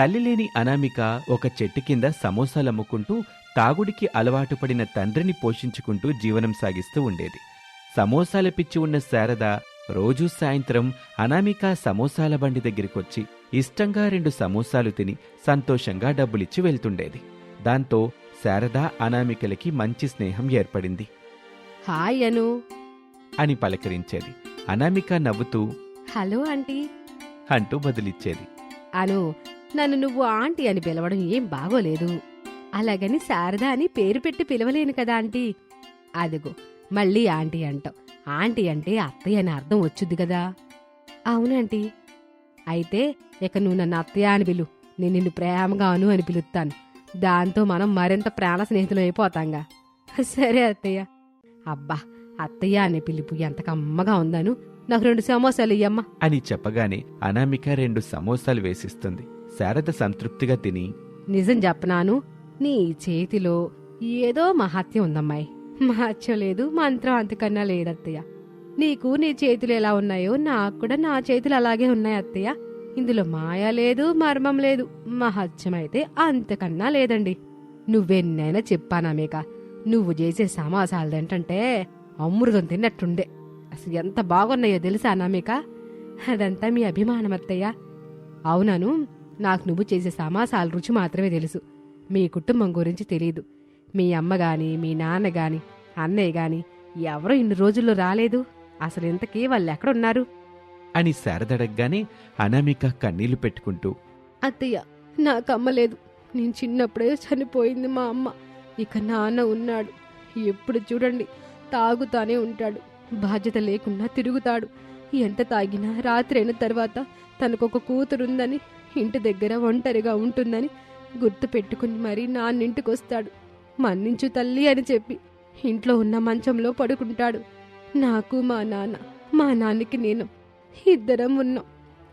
తల్లి లేని అనామిక ఒక చెట్టు కింద సమోసాలు అమ్ముకుంటూ తాగుడికి అలవాటు పడిన తండ్రిని పోషించుకుంటూ జీవనం సాగిస్తూ ఉండేది. సమోసాల పిచ్చి ఉన్న శారద రోజూ సాయంత్రం అనామిక సమోసాల బండి దగ్గరికొచ్చి ఇష్టంగా రెండు సమోసాలు తిని సంతోషంగా డబ్బులిచ్చి వెళ్తుండేది. దాంతో శారద అనామికలకి మంచి స్నేహం ఏర్పడింది. హాయ్ అను. అని పలకరించేది. అనామిక నవ్వుతూ హలో ఆంటీ. అంటూ బదులిచ్చేది. అను నన్ను నువ్వు ఆంటీ అని పిలవడం ఏం బాగోలేదు. అలాగని శారద అని పేరు పెట్టి పిలవలేను కదా ఆంటీ. అదిగో మళ్ళీ ఆంటీ అంటావు. ఆంటీ అంటే అత్తయ్య అని అర్థం వచ్చుద్ది కదా. అవునంటీ అయితే ఇక నువ్వు నన్ను అత్తయ్య అని పిలు. నేను నిన్ను ప్రేమగాను అని పిలుస్తాను. దాంతో మనం మరింత ప్రాణ స్నేహితులు అయిపోతాంగా. సరే అత్తయ్య. అబ్బా అత్తయ్య అనే పిలుపు ఎంత కమ్మగా ఉందాను. నాకు రెండు సమోసాలు ఇయ్యమ్మా. అని చెప్పగానే అనామిక రెండు సమోసాలు వేసిస్తుంది. శారద సంతృప్తిగా తిని నిజం చెప్పనాను నీ చేతిలో ఏదో మహత్యం ఉందమ్మాయి. మహత్యం లేదు మంత్రం అంతకన్నా లేదత్తయ్య. నీకు నీ చేతులు ఎలా ఉన్నాయో నాకు కూడా నా చేతులు అలాగే ఉన్నాయి అత్తయ్య. ఇందులో మాయ లేదు మర్మం లేదు మహత్యం అయితే అంతకన్నా లేదండి. నువ్వెన్నైనా చెప్పానామేక నువ్వు చేసే సమాసాలు ఏంటంటే అమృతం తిన్నట్టుండే. అసలు ఎంత బాగున్నాయో తెలుసా అనామిక అదంతా మీ అభిమానం అత్తయ్య అవునను నాకు నువ్వు చేసే సమాసాల రుచి మాత్రమే తెలుసు. మీ కుటుంబం గురించి తెలియదు మీ అమ్మ గాని మీ నాన్న గాని అన్నయ్య గాని ఎవరో ఇన్ని రోజుల్లో రాలేదు? అసలు ఇంతకీ వాళ్ళు ఎక్కడున్నారు? అని శారదడగ్గానే అనామిక కన్నీళ్ళు పెట్టుకుంటూ అత్తయ్య నాకు అమ్మ లేదు. నేను చిన్నప్పుడే చనిపోయింది మా అమ్మ. ఇక నాన్న ఉన్నాడు. ఎప్పుడు చూడండి తాగుతానే ఉంటాడు. బాధ్యత లేకుండా తిరుగుతాడు. ఎంత తాగినా రాత్రి అయిన తర్వాత తనకొక కూతురుందని ఇంటి దగ్గర ఒంటరిగా ఉంటుందని గుర్తు పెట్టుకుని మరీ నాన్నింటికొస్తాడు. మన్నించు తల్లి అని చెప్పి ఇంట్లో ఉన్న మంచంలో పడుకుంటాడు. నాకు మా నాన్న మా నాన్నకి నేను ఇద్దరం ఉన్నాం.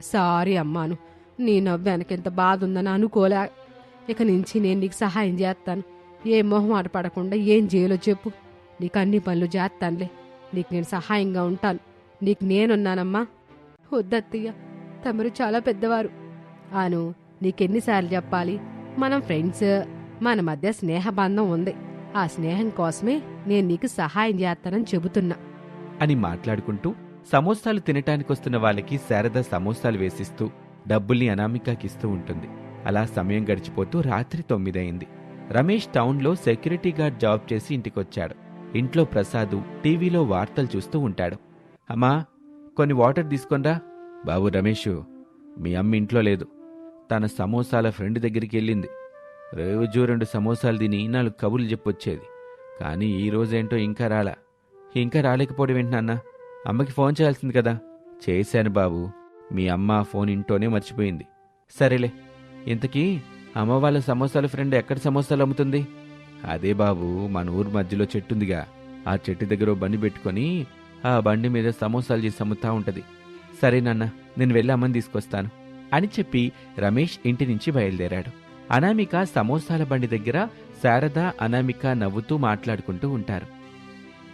సారీ అమ్మాను నీ నవ్వానికి బాధ ఉందని అనుకోలే. ఇక నుంచి నేను నీకు సహాయం చేస్తాను. ఏ మొహం ఆటపడకుండా ఏం చేయాలో చెప్పు. నీకు అన్ని పనులు చేస్తానులే. నీకు నేను సహాయంగా ఉంటాను. నీకు నేనున్నానమ్మా. వద్దత్తయ్య తమరు చాలా పెద్దవారు. అను నీకెన్నిసార్లు చెప్పాలి? మనం ఫ్రెండ్స్ మన మధ్య స్నేహబంధం ఉంది. ఆ స్నేహం కోసమే నేను నీకు సహాయం చేస్తానని చెబుతున్నా. అని మాట్లాడుకుంటూ సమోసాలు తినటానికొస్తున్న వాళ్ళకి శారద సమోసాలు వేసిస్తూ డబ్బుల్ని అనామికాకిస్తూ ఉంటుంది. అలా సమయం గడిచిపోతూ రాత్రి తొమ్మిదయింది. రమేష్ టౌన్లో సెక్యూరిటీ గార్డ్ జాబ్ చేసి ఇంటికొచ్చాడు. ఇంట్లో ప్రసాదు టీవీలో వార్తలు చూస్తూ ఉంటాడు. అమ్మా కొన్ని వాటర్ తీసుకొనరా. బాబు రమేషు మీ అమ్మ ఇంట్లో లేదు. తన సమోసాల ఫ్రెండ్ దగ్గరికి వెళ్ళింది. రోజు రెండు సమోసాలు తిని నాలుగు కబుర్లు చెప్పొచ్చేది. కానీ ఈ రోజేంటో ఇంకా రాలా. ఇంకా రాలేకపోవడం ఏంటి నాన్న? అమ్మకి ఫోన్ చేయాల్సింది కదా. చేశాను బాబు. మీ అమ్మ ఫోన్ ఇంట్లోనే మర్చిపోయింది. సరేలే. ఇంతకీ అమ్మ వాళ్ళ సమోసాల ఫ్రెండ్ ఎక్కడ సమోసాలు అమ్ముతుంది? అదే బాబు మన ఊరు మధ్యలో చెట్టుందిగా. ఆ చెట్టు దగ్గర బండి పెట్టుకొని ఆ బండి మీద సమోసాలు చేసి అమ్ముతా ఉంటది. సరే నాన్న నేను వెళ్ళి అమ్మని తీసుకొస్తాను. అని చెప్పి రమేష్ ఇంటి నుంచి బయలుదేరాడు. అనామిక సమోసాల బండి దగ్గర శారద అనామిక నవ్వుతూ మాట్లాడుకుంటూ ఉంటారు.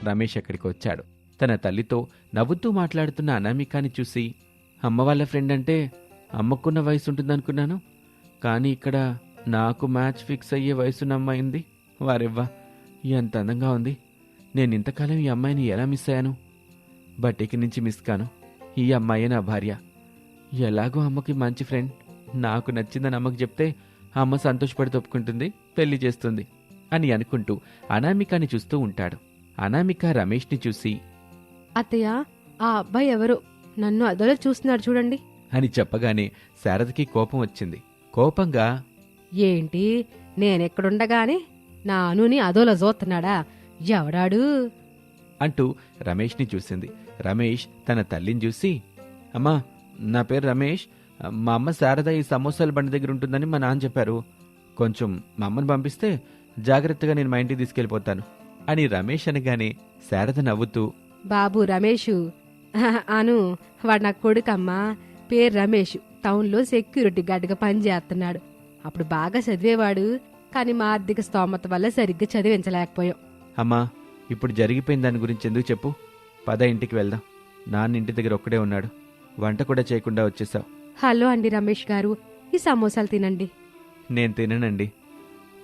రమేష్ అక్కడికి వచ్చాడు. తన తల్లితో నవ్వుతూ మాట్లాడుతున్న అనామికాని చూసి అమ్మ వాళ్ళ ఫ్రెండ్ అంటే అమ్మకున్న వయసు ఉంటుందనుకున్నాను కానీ ఇక్కడ నాకు మ్యాచ్ ఫిక్స్ అయ్యే వయసున్న అమ్మాయింది. వారెవ్వా ఎంత అందంగా ఉంది. నేను ఇంతకాలం ఈ అమ్మాయిని ఎలా మిస్ అయ్యాను? బట్ ఇక నుంచి మిస్ కాను. ఈ అమ్మాయే నా భార్య. ఎలాగో అమ్మకి మంచి ఫ్రెండ్ నాకు నచ్చిందని అమ్మకి చెప్తే అమ్మ సంతోషపడి తప్పుకుంటుంది పెళ్ళి చేస్తుంది అని అనుకుంటూ అనామికాని చూస్తూ ఉంటాడు. అనామిక రమేష్ని చూసి అత్తయ్య ఆ అబ్బాయి ఎవరో? నన్ను అదోలో చూస్తున్నాడు చూడండి. అని చెప్పగానే శారదకి కోపం వచ్చింది. కోపంగా ఏంటి నేనెక్కడుండగానే నా అనుని అదోలో చూస్తున్నాడా? ఎవడాడు? అంటూ రమేష్ని చూసింది. రమేష్ తన తల్లిని చూసి అమ్మా నా పేరు రమేష్. మా అమ్మ శారద ఈ సమోసాల బండి దగ్గర ఉంటుందని మా నాన్న చెప్పారు. కొంచెం మా అమ్మని పంపిస్తే జాగ్రత్తగా నేను మా ఇంటికి తీసుకెళ్ళిపోతాను అని రమేష్ అనగానే శారద నవ్వుతూ బాబు రమేషు. అను వాడు నా కొడుకమ్మా. పేరు రమేష్. టౌన్లో సెక్యూరిటీ గార్డ్గా పనిచేస్తున్నాడు. అప్పుడు బాగా చదివేవాడు కానీ మా ఆర్థిక స్తోమత వల్ల సరిగ్గా చదివించలేకపోయాం. అమ్మా ఇప్పుడు జరిగిపోయిన దాని గురించి ఎందుకు చెప్పు? పద ఇంటికి వెళ్దాం. నాన్న ఇంటి దగ్గర ఒక్కడే ఉన్నాడు. వంట కూడా చేయకుండా వచ్చేసావు. హలో అండి రమేష్ గారు ఈ సమోసాలు తినండి. నేను తిననండి.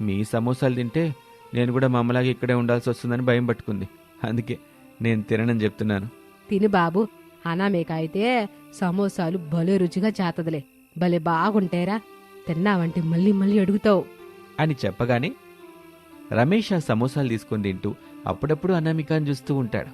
మీ సమోసాలు తింటే నేను కూడా మా అమ్మలాగా ఇక్కడే ఉండాల్సి వస్తుందని భయం పట్టుకుంది. అందుకే నేను తిననని చెప్తున్నాను. తిను బాబు అనామేక అయితే సమోసాలు భలే రుచిగా చేతదిలే. భలే బాగుంటాయిరా. తిన్నావంటే మళ్ళీ మళ్ళీ అడుగుతావు. అని చెప్పగానే రమేష్ ఆ సమోసాలు తీసుకొని తింటూ అప్పుడప్పుడు అనామికాని చూస్తూ ఉంటాడు.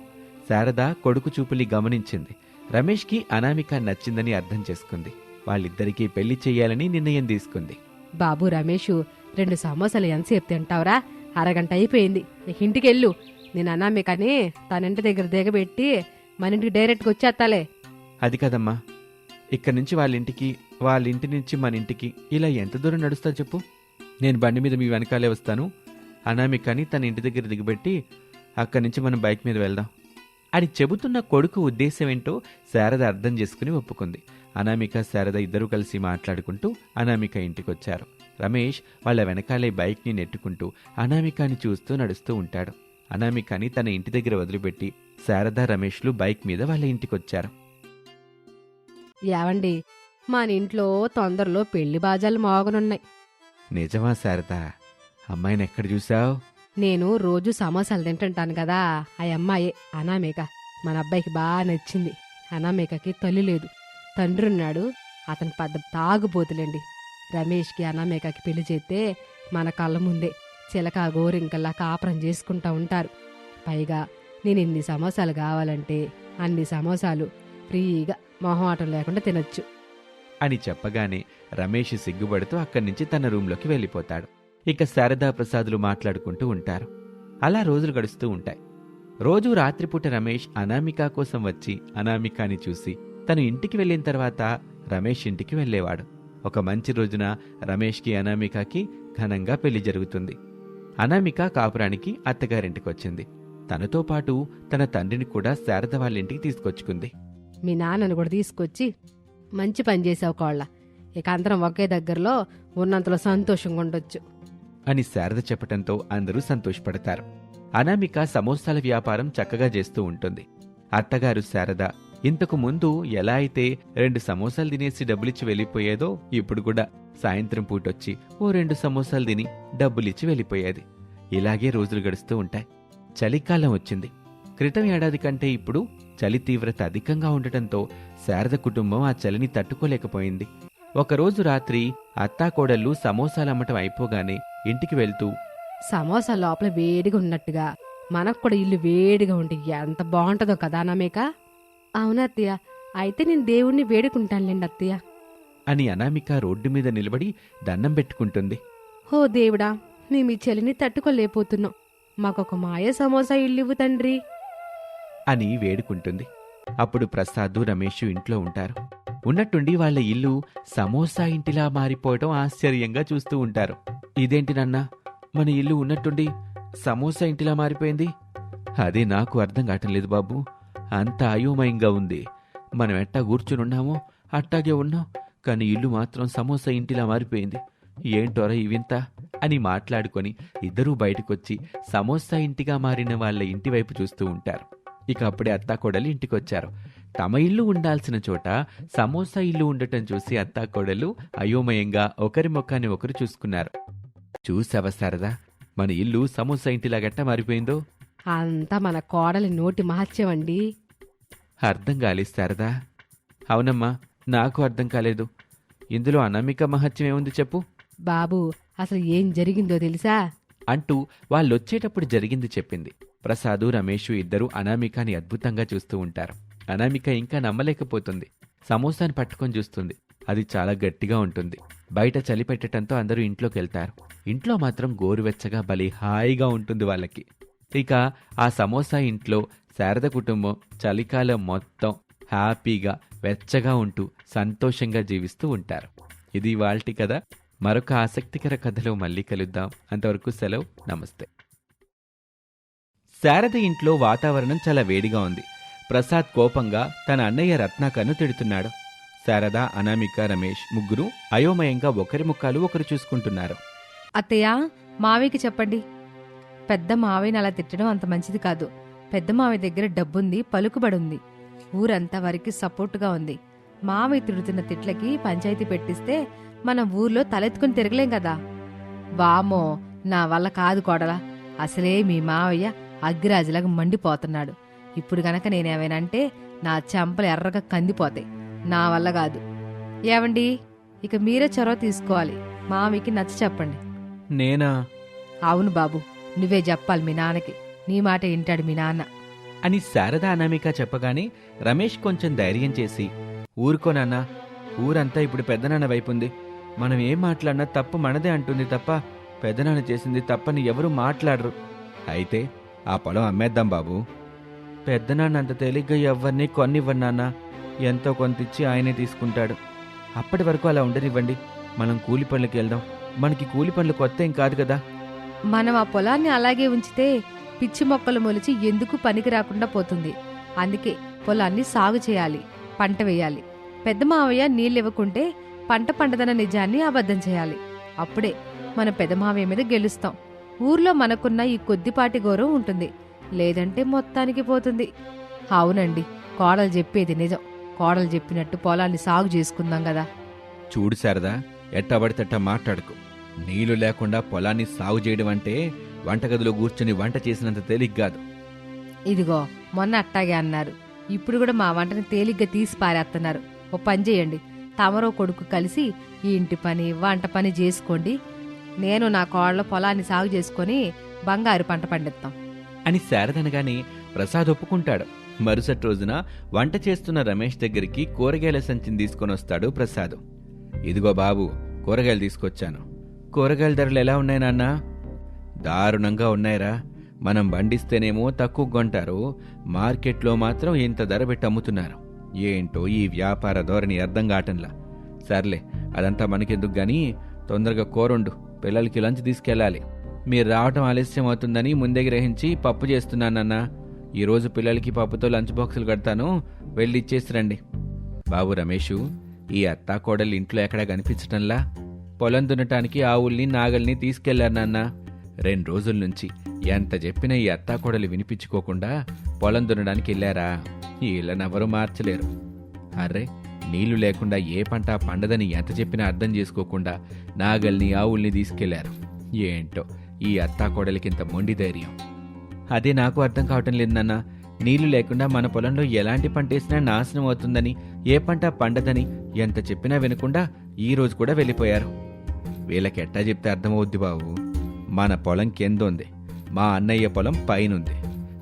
శారద కొడుకు చూపులి గమనించింది. రమేష్కి అనామిక నచ్చిందని అర్థం చేసుకుంది. వాళ్ళిద్దరికీ పెళ్ళి చెయ్యాలని నిర్ణయం తీసుకుంది. బాబు రమేషు రెండు సమోసాలు ఎంతసేపు తింటావురా? అరగంట అయిపోయింది. నీకు ఇంటికెళ్ళు. నేను అనామేకని తన ఇంటి దగ్గర దిగబెట్టి మన ఇంటికి డైరెక్ట్గా వచ్చేస్తాలే. అది కదమ్మా. ఇక్కడి నుంచి వాళ్ళ ఇంటికి వాళ్ళ ఇంటి నుంచి మన ఇంటికి ఇలా ఎంత దూరం నడుస్తా చెప్పు? నేను బండి మీద మీ వెనకాలే వస్తాను. అనామికని తన ఇంటి దగ్గర దిగబెట్టి అక్కడి నుంచి మనం బైక్ మీద వెళ్దాం. అని చెబుతున్న కొడుకు ఉద్దేశం ఏంటో శారద అర్థం చేసుకుని ఒప్పుకుంది. అనామిక శారద ఇద్దరూ కలిసి మాట్లాడుకుంటూ అనామిక ఇంటికొచ్చారు. రమేష్ వాళ్ళ వెనకాలే బైక్ని నెట్టుకుంటూ అనామికాని చూస్తూ నడుస్తూ ఉంటాడు. అనామికని తన ఇంటి దగ్గర వదిలిపెట్టి శారద రమేష్లు బైక్ మీద వాళ్ళ ఇంటికొచ్చారు. ఏవండి మన ఇంట్లో తొందరలో పెళ్ళి బాజాలు మోగనున్నాయి. నిజమా శారద? అమ్మాయిని ఎక్కడ చూసావు నేను రోజు సమోసాలు తింటుంటాను కదా ఆ అమ్మాయి అనామేక. మన అబ్బాయికి బాగా నచ్చింది. అనామేకకి తల్లి లేదు. తండ్రి ఉన్నాడు. అతని పెద్ద తాగుబోతులేండి. రమేష్కి అనామేకకి పెళ్ళి చేస్తే మన కళ్ళ ముందే చిలక గోరింకల్లా కాపురం చేసుకుంటా ఉంటారు. పైగా నేను ఎన్ని సమోసాలు కావాలంటే అన్ని సమోసాలు ఫ్రీగా మొహమాటం లేకుండా తినొచ్చు. అని చెప్పగానే రమేష్ సిగ్గుపడుతూ అక్కడి నుంచి తన రూంలోకి వెళ్ళిపోతాడు. ఇక శారదా ప్రసాదులు మాట్లాడుకుంటూ ఉంటారు. అలా రోజులు గడుస్తూ ఉంటాయి. రోజు రాత్రిపూట రమేష్ అనామిక కోసం వచ్చి అనామికాని చూసి తను ఇంటికి వెళ్ళిన తర్వాత రమేష్ ఇంటికి వెళ్ళేవాడు. ఒక మంచి రోజున రమేష్కి అనామికకి ఘనంగా పెళ్ళి జరుగుతుంది. అనామిక కాపురానికి అత్తగారింటికి వచ్చింది తనతో పాటు తన తండ్రిని కూడా శారద వాళ్ళ ఇంటికి తీసుకొచ్చుకుంది. మీ నాన్నను కూడా తీసుకొచ్చి మంచి పని చేసావు కోళ్ళ. ఇక అందరం ఒకే దగ్గరలో ఉన్నంతలో సంతోషంగా ఉండొచ్చు. అని శారద చెప్పటంతో అందరూ సంతోషపడతారు. అనామిక సమోసాల వ్యాపారం చక్కగా చేస్తూ ఉంటుంది. అత్తగారు శారద ఇంతకు ముందు ఎలా అయితే రెండు సమోసాలు తినేసి డబ్బులిచ్చి వెళ్ళిపోయేదో ఇప్పుడు కూడా సాయంత్రం పూటొచ్చి ఓ రెండు సమోసాలు తిని డబ్బులిచ్చి వెళ్ళిపోయేది. ఇలాగే రోజులు గడుస్తూ ఉంటాయి. చలికాలం వచ్చింది. క్రితం ఏడాది కంటే ఇప్పుడు చలి తీవ్రత అధికంగా ఉండటంతో శారద కుటుంబం ఆ చలిని తట్టుకోలేకపోయింది. ఒకరోజు రాత్రి అత్తాకోడళ్ళు సమోసాలు అమ్మటం అయిపోగానే ఇంటికి వెళ్తూ. సమోసా లోపల వేడిగా ఉన్నట్టుగా. మనకు కూడా ఇల్లు వేడిగా ఉంటే ఎంత బాగుంటుందో కదా అనామేక? అవునా అత్తయ్య. అయితే నేను దేవుణ్ణి వేడుకుంటానులేండి అత్తయ్య. అని అనామిక రోడ్డు మీద నిలబడి దండం పెట్టుకుంటుంది. ఓ దేవుడా మేము ఈ చలిని తట్టుకోలేకపోతున్నాం. మాకొక మాయ సమోసా ఇల్లు ఇవ్వు తండ్రి. అని వేడుకుంటుంది. అప్పుడు ప్రసాద్ రమేష్ ఇంట్లో ఉంటారు. ఉన్నట్టుండి వాళ్ళ ఇల్లు సమోసా ఇంటిలా మారిపోవటం ఆశ్చర్యంగా చూస్తూ ఉంటారు. ఇదేంటి నాన్న? మన ఇల్లు ఉన్నట్టుండి సమోసా ఇంటిలా మారిపోయింది? అదే నాకు అర్థం కావటం లేదు బాబు. అంత అయోమయంగా ఉంది. మనం ఎట్టా కూర్చునున్నామో అట్టాగే ఉన్నాం. కానీ ఇల్లు మాత్రం సమోసా ఇంటిలా మారిపోయింది. ఏంటోరా ఇవింత వింత? అని మాట్లాడుకొని ఇద్దరూ బయటకొచ్చి సమోసా ఇంటిగా మారిన వాళ్ళ ఇంటి వైపు చూస్తూ ఉంటారు. ఇక అప్పుడే అత్తాకోడలు ఇంటికొచ్చారు. తమ ఇల్లు ఉండాల్సిన చోట సమోసా ఇల్లు ఉండటం చూసి అత్తాకోడలు అయోమయంగా ఒకరి ముఖాన్ని ఒకరు చూసుకున్నారు. చూసావా శారదా మన ఇల్లు సమోసా ఇంటిలాగట్ట మారిపోయిందో? అంతా మన కోడలి నోటి మహత్యం అండి. అర్థం కాలేదు శారదా. అవునమ్మా నాకు అర్థం కాలేదు. ఇందులో అనామిక మహత్యం ఏముంది చెప్పు? బాబు అసలు ఏం జరిగిందో తెలుసా? అంటూ వాళ్ళొచ్చేటప్పుడు జరిగింది చెప్పింది. ప్రసాదు రమేష్ ఇద్దరూ అనామికాని అద్భుతంగా చూస్తూ ఉంటారు. అనామిక ఇంకా నమ్మలేకపోతుంది. సమోసాని పట్టుకొని చూస్తుంది. అది చాలా గట్టిగా ఉంటుంది. బయట చలి పెట్టడంతో అందరూ ఇంట్లోకి వెళ్తారు. ఇంట్లో మాత్రం గోరువెచ్చగా బలి హాయిగా ఉంటుంది వాళ్ళకి. ఇక ఆ సమోసా ఇంట్లో శారద కుటుంబం చలికాలం మొత్తం హ్యాపీగా వెచ్చగా ఉంటూ సంతోషంగా జీవిస్తూ ఉంటారు. ఇది వాల్టి కదా మరొక ఆసక్తికర కథలో మళ్ళీ కలుద్దాం. అంతవరకు సెలవు. నమస్తే. శారద ఇంట్లో వాతావరణం చాలా వేడిగా ఉంది. ప్రసాద్ కోపంగా తన అన్నయ్య రత్నాకర్ను తిడుతున్నాడు. శారద అనామిక రమేష్ ముగ్గురు అయోమయంగా ఒకరి ముఖాలు ఒకరు చూసుకుంటున్నారు. అత్తయ్య మావయ్యకి చెప్పండి. పెద్ద మావయ్యని అలా తిట్టడం అంత మంచిది కాదు. పెద్ద మావయ్య దగ్గర డబ్బుంది పలుకుబడుంది. ఊరంతా వారికి సపోర్టుగా ఉంది. మావయ్య తిడుతున్న తిట్లకి పంచాయతీ పెట్టిస్తే మన ఊర్లో తలెత్తుకుని తిరగలేం కదా. వామో నా వల్ల కాదు కోడలా. అసలే మీ మావయ్య అగ్గిరాజులాగా మండిపోతున్నాడు. ఇప్పుడు గనక నేనేమైనంటే నా చెంపలు ఎర్రగా కందిపోతాయి. నా వల్ల కాదు. ఏవండి? ఇక మీరే చొరవ తీసుకోవాలి. మామికి నచ్చ చెప్పండి. నేనా? అవును బాబు. నువ్వే చెప్పాలి మీ నాన్నకి. నీ మాట వింటాడు మీ నాన్న. అని శారద అనామిక చెప్పగానే రమేష్ కొంచెం ధైర్యం చేసి ఊరుకోనన్నా ఊరంతా ఇప్పుడు పెద్దనాన్న వైపుంది. మనం ఏం మాట్లాడినా తప్పు మనదే అంటుంది తప్ప పెద్దనాన్న చేసింది తప్పని ఎవరు మాట్లాడరు. అయితే ఆ పొలం అమ్మేద్దాం బాబు. పెద్దనాన్న అంత తేలిగ్గా ఎవరిని కొన్నివ్వన్నాన్న ఎంతో కొంత ఇచ్చి ఆయనే తీసుకుంటాడు. అప్పటి వరకు అలా ఉండనివ్వండి. మనం కూలి పనులకి వెళ్దాం. మనకి కూలి పనులు కొత్త ఏం కాదు కదా. మనం ఆ పొలాన్ని అలాగే ఉంచితే పిచ్చి మొక్కలు మొలిచి ఎందుకు పనికి రాకుండా పోతుంది. అందుకే పొలాన్ని సాగు చేయాలి పంట వేయాలి. పెద్ద మావయ్య నీళ్ళు ఇవ్వకుంటే పంట పండదన్న నిజాన్ని అబద్ధం చేయాలి. అప్పుడే మన పెద్ద మావయ్య మీద గెలుస్తాం. ఊర్లో మనకున్న ఈ కొద్దిపాటి గౌరవం ఉంటుంది. లేదంటే మొత్తానికి పోతుంది. అవునండి కోడలు చెప్పేది నిజం. కోడలు చెప్పినట్టు పొలాన్ని సాగు చేసుకుందాం కదా. చూడు శారదా ఎట్టబడితేట్ట మాట్లాడుకు. నీళ్ళు లేకుండా పొలాన్ని సాగు చేయడం అంటే వంటగదిలో కూర్చొని వంట చేసినంత తేలిక కాదు. ఇదిగో మొన్న అట్టాగే అన్నారు. ఇప్పుడు కూడా మా వంటని తేలిగ్గా తీసి పారేస్తున్నారు ఓ పని చేయండి. తమరో కొడుకు కలిసి ఈ ఇంటి పని వంట పని చేసుకోండి. నేను నా కోళ్ళ పొలాన్ని సాగు చేసుకొని బంగారు పంట పండిస్తాం అని శారదనగానే ప్రసాద్ ఒప్పుకుంటాడు. మరుసటి రోజున వంట చేస్తున్న రమేష్ దగ్గరికి కూరగాయల సంచిని తీసుకొని వస్తాడు ప్రసాద్. ఇదిగో బాబు కూరగాయలు తీసుకొచ్చాను. కూరగాయల ధరలు ఎలా ఉన్నాయి నాన్నా? దారుణంగా ఉన్నాయిరా. మనం పండిస్తేనేమో తక్కువ కొంటారు. మార్కెట్లో మాత్రం ఇంత ధర పెట్టి అమ్ముతున్నారు. ఏంటో ఈ వ్యాపార ధోరణి అర్థం కావటంలా. సర్లే అదంతా మనకెందుకు గానీ? తొందరగా కోరుండు పిల్లలకి లంచ్ తీసుకెళ్ళాలి. మీరు రావటం ఆలస్యం అవుతుందని ముందే గ్రహించి పప్పు చేస్తున్నానన్నా ఈరోజు పిల్లలకి పప్పుతో లంచ్ బాక్సులు కడతాను. వెళ్ళిచ్చేసి రండి. బాబు రమేషు ఈ అత్తా కోడలు ఇంట్లో ఎక్కడా కనిపించటంలా? పొలం దున్నటానికి ఆవుల్ని నాగల్ని తీసుకెళ్ళారు నాన్న. రెండు రోజుల నుంచి ఎంత చెప్పినా ఈ అత్తా కోడలు వినిపించుకోకుండా పొలం దున్నడానికి వెళ్ళారా? వీళ్ళనెవరూ మార్చలేరు. అర్రే నీళ్ళు లేకుండా ఏ పంట పండదని ఎంత చెప్పినా అర్థం చేసుకోకుండా నాగల్ని ఆవుల్ని తీసుకెళ్ళారు. ఏంటో ఈ అత్తాకోడలికింత మొండి ధైర్యం. అదే నాకు అర్థం కావటం లేదు నాన్న. నీళ్ళు లేకుండా మన పొలంలో ఎలాంటి పంట వేసినా నాశనం అవుతుందని ఏ పంట పండదని ఎంత చెప్పినా వినకుండా ఈ రోజు కూడా వెళ్ళిపోయారు. వీళ్ళకి ఎట్టా చెప్తే అర్థమవుద్ది బాబు. మన పొలం కిందుంది మా అన్నయ్య పొలం పైనుంది.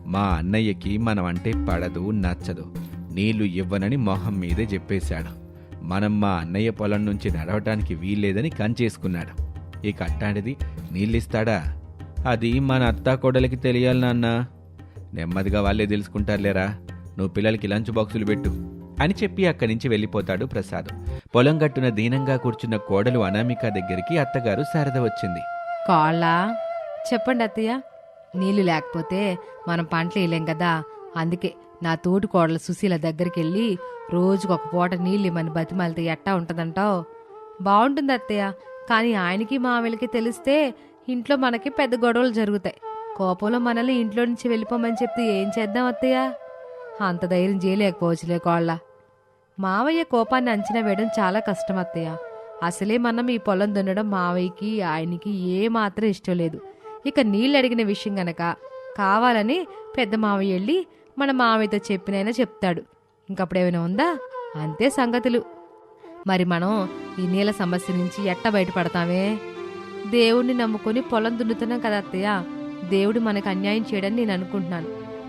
మా అన్నయ్యకి మనం అంటే పడదు నచ్చదు. నీళ్ళు ఇవ్వనని మొహం మీదే చెప్పేశాడు. మనం మా అన్నయ్య పొలం నుంచి నడవటానికి వీల్లేదని కంచేసుకున్నాడు. ఇక అట్టాడిది నీళ్ళిస్తాడా? అది మన అత్తా కోడలికి తెలియాలి నాన్న. నెమ్మదిగా వాళ్ళే తెలుసుకుంటారులేరా. నువ్వు పిల్లలకి లంచ్ బాక్సులు పెట్టు. అని చెప్పి అక్కడి నుంచి వెళ్ళిపోతాడు ప్రసాద్. పొలం గట్టున దీనంగా కూర్చున్న కోడలు అనామిక దగ్గరికి అత్తగారు శారద వచ్చింది. కాళ్ళా? చెప్పండి అత్తయ్య నీళ్ళు లేకపోతే మనం పంటలు వేయలేం కదా. అందుకే నా తోటి కోడల సుశీల దగ్గరికి వెళ్ళి రోజుకు ఒక పూట నీళ్ళు ఇమ్మని బతిమాలితే ఎట్టా ఉంటుందంటావు? బాగుంటుంది అత్తయ్య. కానీ ఆయనకి మామయ్యలకి తెలిస్తే ఇంట్లో మనకి పెద్ద గొడవలు జరుగుతాయి. కోపంలో మనల్ని ఇంట్లో నుంచి వెళ్ళిపోమని చెప్తే ఏం చేద్దాం అత్తయ్య? అంత ధైర్యం చేయలేకపోవచ్చులే కోళ్ళ. మావయ్య కోపాన్ని అంచనా వేయడం చాలా కష్టం అత్తయ్య. అసలే మనం ఈ పొలం దున్నడం మావయ్యకి ఆయనకి ఏమాత్రం ఇష్టం లేదు. ఇక నీళ్ళు అడిగిన విషయం గనక కావాలని పెద్ద మావయ్య వెళ్ళి మన మామయ్యతో చెప్పినైనా చెప్తాడు. ఇంకప్పుడేమైనా ఉందా? అంతే సంగతులు. మరి మనం ఈ నీళ్ళ సమస్య నుంచి ఎట్ట బయటపడతామే? దేవుణ్ణి నమ్ముకొని పొలం దున్నుతున్నాం కదా అత్తయ్య. దేవుడు మనకు అన్యాయం చేయడని నేను అనుకుంటున్నాను.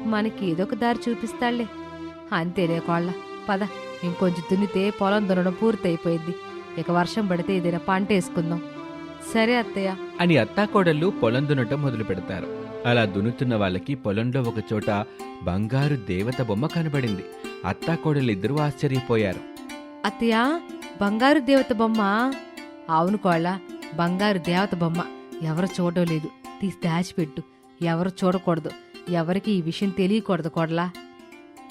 మనకి ఏదో ఒక దారి చూపిస్తాడులే. అంతేలే కోళ్ళ. పద ఇంకొంచెం దున్నితే పొలం దున్నడం పూర్తయిపోయింది. ఇక వర్షం పడితే ఏదైనా పంట వేసుకుందాం. సరే అత్తయ్య. అని అత్తాకోడళ్ళు పొలం దున్నటం మొదలు పెడతారు అలా దున్నుతున్న వాళ్ళకి పొలంలో ఒక చోట బంగారు దేవత బొమ్మ కనబడింది. అత్తాకోడలిద్దరూ ఆశ్చర్యపోయారు. అత్తయ్య బంగారు దేవత బొమ్మ? అవును కోళ్ళ బంగారు దేవత బొమ్మ. ఎవరు చూడలేదు తీసి దాచిపెట్టు. ఎవరు చూడకూడదు. ఎవరికి ఈ విషయం తెలియకూడదు కోడలా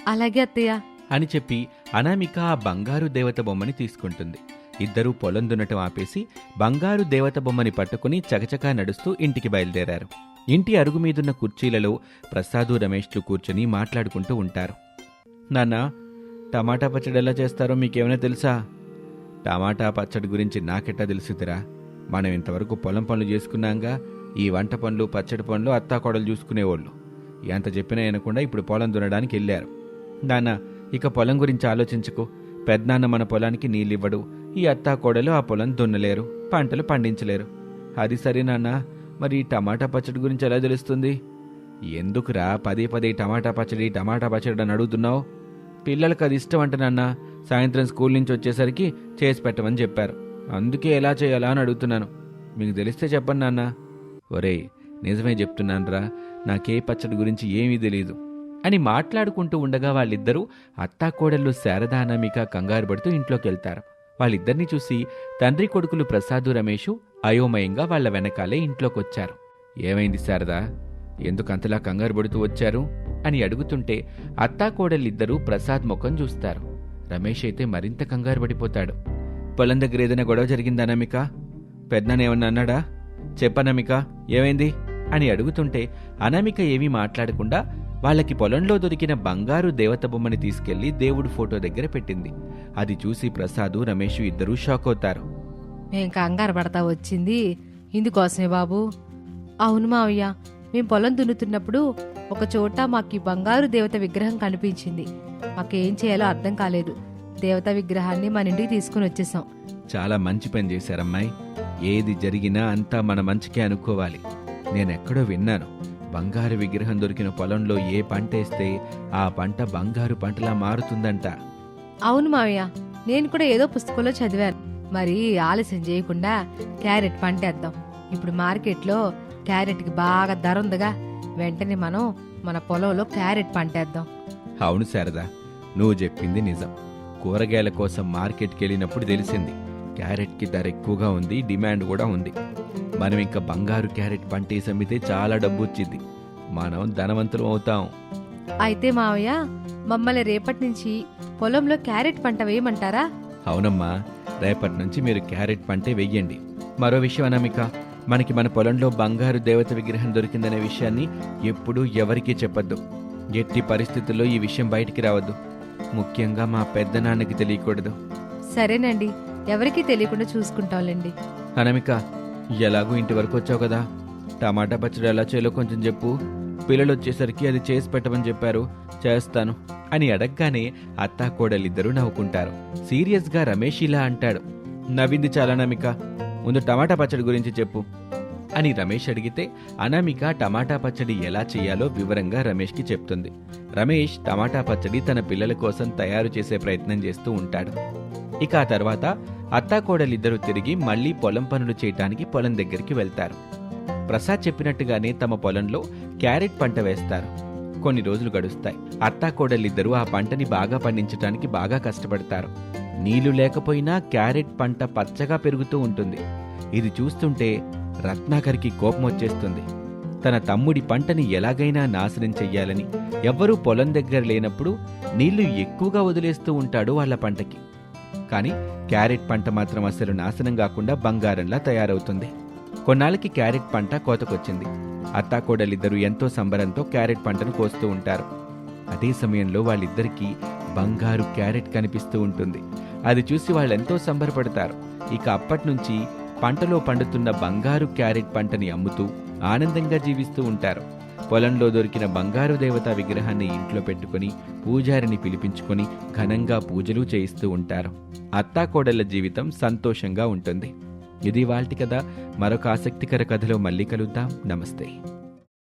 అలాగే అత్తయ్య. అని చెప్పి అనామిక ఆ బంగారు దేవత బొమ్మని తీసుకుంటుంది. ఇద్దరూ పొలం దున్నటం ఆపేసి బంగారు దేవత బొమ్మని పట్టుకుని చకచకా నడుస్తూ ఇంటికి బయలుదేరారు. ఇంటి అరుగు మీదున్న కుర్చీలలో ప్రసాదు రమేష్లు కూర్చొని మాట్లాడుకుంటూ ఉంటారు. నాన్న టమాటా పచ్చడి ఎలా చేస్తారో మీకేమైనా తెలుసా? టమాటా పచ్చడి గురించి నాకెట్టా తెలుసుదిరా. మనం ఇంతవరకు పొలం పనులు చేసుకున్నాంగా ఈ వంట పనులు పచ్చడి పనులు అత్తాకోడలు చూసుకునేవాళ్ళు. ఎంత చెప్పినా అనకుండా ఇప్పుడు పొలం దున్నడానికి వెళ్ళారు. నాన్న ఇక పొలం గురించి ఆలోచించుకో. పెద్దనాన్న మన పొలానికి నీళ్ళివ్వడు. ఈ అత్తాకోడలు ఆ పొలం దున్నలేరు పంటలు పండించలేరు. అది సరే నాన్న. మరి టమాటా పచ్చడి గురించి ఎలా తెలుస్తుంది? ఎందుకురా పదే పదే టమాటా పచ్చడి టమాటా పచ్చడి అని అడుగుతున్నావు? పిల్లలకు అది ఇష్టం అంట నాన్న. సాయంత్రం స్కూల్ నుంచి వచ్చేసరికి చేసి పెట్టమని చెప్పారు. అందుకే ఎలా చేయాలా అని అడుగుతున్నాను. మీకు తెలిస్తే చెప్పండి నాన్న. ఒరేయ్ నిజమే చెప్తున్నానురా. నాకే పచ్చడి గురించి ఏమీ తెలియదు అని మాట్లాడుకుంటూ ఉండగా వాళ్ళిద్దరూ అత్తాకోడళ్ళు శారదానమిక కంగారు పడుతూ ఇంట్లోకి వెళ్తారు. వాళ్ళిద్దరినీ చూసి తండ్రి కొడుకులు ప్రసాదు రమేషు అయోమయంగా వాళ్ళ వెనకాలే ఇంట్లోకొచ్చారు. ఏమైంది శారదా? ఎందుకంతలా కంగారు పడుతూ వచ్చారు? అని అడుగుతుంటే అత్తాకోడలిద్దరూ ప్రసాద్ ముఖం చూస్తారు. రమేష్ అయితే మరింత కంగారు పడిపోతాడు. పొలం దగ్గర ఏదైనా గొడవ జరిగిందా నమిక? పెద్దనేమన్నా అన్నాడా? చెప్పనమిక ఏమైంది? అని అడుగుతుంటే అనామిక ఏమీ మాట్లాడకుండా వాళ్ళకి పొలంలో దొరికిన బంగారు దేవత బొమ్మని తీసుకెళ్ళి దేవుడి ఫోటో దగ్గర పెట్టింది. అది చూసి ప్రసాదు రమేష్ ఇద్దరూ షాక్ అవుతారు. మేం కంగారు పడతా వచ్చింది. ఇందుకోసమే బాబు. అవును మావయ్య మేం పొలం దున్నుతున్నప్పుడు ఒక చోట మాకు బంగారు దేవత విగ్రహం కనిపించింది. మాకేం చేయాలో అర్థం కాలేదు. దేవత విగ్రహాన్ని మన ఇంటికి తీసుకుని వచ్చేసాం. చాలా మంచి పని చేశారమ్మాయి. ఏది జరిగినా అంతా మన మంచికే అనుకోవాలి. నేనెక్కడో విన్నాను. బంగారు విగ్రహం దొరికిన పొలంలో ఏ పంట వేస్తే ఆ పంట బంగారు పంటలా మారుతుందంట. అవును మావయ్య నేను కూడా ఏదో పుస్తకంలో చదివాను. మరి ఆలస్యం చేయకుండా క్యారెట్ పంటేద్దాం ఇప్పుడు మార్కెట్లో క్యారెట్కి బాగా ధర ఉందిగా. వెంటనే మనం మన పొలంలో క్యారెట్ పంటేద్దాం అవును శారదా నువ్వు చెప్పింది నిజం. కూరగాయల కోసం మార్కెట్కి వెళ్ళినప్పుడు తెలిసింది. క్యారెట్కి ధర ఎక్కువగా ఉంది డిమాండ్ కూడా ఉంది. మనం ఇంకా బంగారు క్యారెట్ పంటేసి అమ్మితే చాలా డబ్బు వచ్చింది మనం ధనవంతులం అవుతాం. అయితే మావయ్య మమ్మల్ని రేపటి నుంచి పొలంలో క్యారెట్ పంట వేయమంటారా? అవునమ్మా రేపటి నుంచి మీరు క్యారెట్ పంటే వెయ్యండి మరో విషయం అనామిక మనకి మన పొలంలో బంగారు దేవత విగ్రహం దొరికిందనే విషయాన్ని ఎప్పుడూ ఎవరికీ చెప్పొద్దు. ఎట్టి పరిస్థితుల్లో ఈ విషయం బయటికి రావద్దు. ముఖ్యంగా మా పెద్దనాన్నకి తెలియకూడదు. సరేనండి ఎవరికీ తెలియకుండా చూసుకుంటాంలేండి అనామిక ఎలాగూ ఇంటి వరకు వచ్చావు కదా? టమాటా పచ్చడి ఎలా చేయాలో కొంచెం చెప్పు. పిల్లలు వచ్చేసరికి అది చేసి పెట్టమని చెప్పారు. చేస్తాను అని అడగగానే అత్తా కోడలిద్దరూ నవ్వుకుంటారు. సీరియస్గా రమేష్ ఇలా అంటాడు. నవ్వింది చాలా నమిక ముందు టమాటా పచ్చడి గురించి చెప్పు. అని రమేష్ అడిగితే అనామిక టమాటా పచ్చడి ఎలా చేయాలో వివరంగా రమేష్కి చెప్తుంది. రమేష్ టమాటా పచ్చడి తన పిల్లల కోసం తయారు చేసే ప్రయత్నం చేస్తూ ఉంటాడు. ఇక ఆ తర్వాత అత్తాకోడలిద్దరూ తిరిగి మళ్ళీ పొలం పనులు చేయటానికి పొలం దగ్గరికి వెళ్తారు. ప్రసాద్ చెప్పినట్టుగానే తమ పొలంలో క్యారెట్ పంట వేస్తారు. కొన్ని రోజులు గడుస్తాయి. అత్తాకోడలిద్దరూ ఆ పంటని బాగా పండించడానికి బాగా కష్టపడతారు. నీళ్ళు లేకపోయినా క్యారెట్ పంట పచ్చగా పెరుగుతూ ఉంటుంది. ఇది చూస్తుంటే రత్నాకర్కి కోపం వచ్చేస్తుంది తన తమ్ముడి పంటని ఎలాగైనా నాశనం చెయ్యాలని ఎవ్వరూ పొలం దగ్గర లేనప్పుడు నీళ్ళు ఎక్కువగా వదిలేస్తూ ఉంటాడు వాళ్ళ పంటకి. కానీ క్యారెట్ పంట మాత్రం అసలు నాశనం కాకుండా బంగారంలా తయారవుతుంది. కొన్నాళ్ళకి క్యారెట్ పంట కోతకొచ్చింది. అత్తాకోడలిద్దరూ ఎంతో సంబరంతో క్యారెట్ పంటను కోస్తూ ఉంటారు. అదే సమయంలో వాళ్ళిద్దరికీ బంగారు క్యారెట్ కనిపిస్తూ ఉంటుంది. అది చూసి వాళ్ళెంతో సంబరపడతారు. ఇక అప్పటి నుంచి పంటలో పండుతున్న బంగారు క్యారెట్ పంటని అమ్ముతూ ఆనందంగా జీవిస్తూ ఉంటారు. పొలంలో దొరికిన బంగారు దేవత విగ్రహాన్ని ఇంట్లో పెట్టుకుని పూజారిని పిలిపించుకొని ఘనంగా పూజలు చేయిస్తూ ఉంటారు. అత్తాకోడళ్ళ జీవితం సంతోషంగా ఉంటుంది. ఇది వాల్టి కథ. మరొక ఆసక్తికర కథలో మళ్ళీ కలుద్దాం. నమస్తే.